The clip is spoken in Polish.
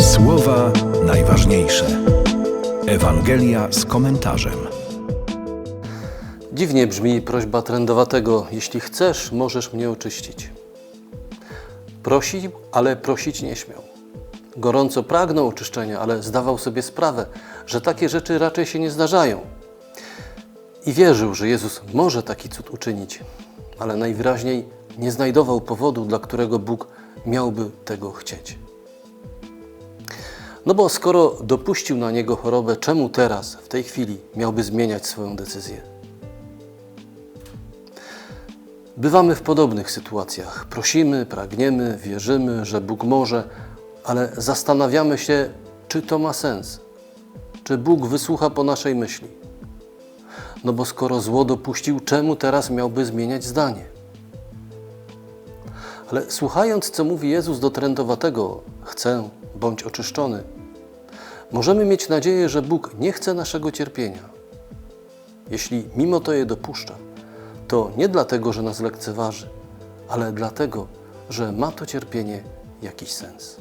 Słowa najważniejsze. Ewangelia z komentarzem. Dziwnie brzmi prośba trendowatego: Jeśli chcesz, możesz mnie oczyścić. Prosił, ale prosić nie śmiał. Gorąco pragnął oczyszczenia, ale zdawał sobie sprawę, że takie rzeczy raczej się nie zdarzają. I wierzył, że Jezus może taki cud uczynić, ale najwyraźniej nie znajdował powodu, dla którego Bóg miałby tego chcieć. No bo skoro dopuścił na niego chorobę, czemu teraz, w tej chwili, miałby zmieniać swoją decyzję? Bywamy w podobnych sytuacjach. Prosimy, pragniemy, wierzymy, że Bóg może, ale zastanawiamy się, czy to ma sens. Czy Bóg wysłucha po naszej myśli? No bo skoro zło dopuścił, czemu teraz miałby zmieniać zdanie? Ale słuchając, co mówi Jezus do trędowatego, chcę, bądź oczyszczony, możemy mieć nadzieję, że Bóg nie chce naszego cierpienia. Jeśli mimo to je dopuszcza, to nie dlatego, że nas lekceważy, ale dlatego, że ma to cierpienie jakiś sens.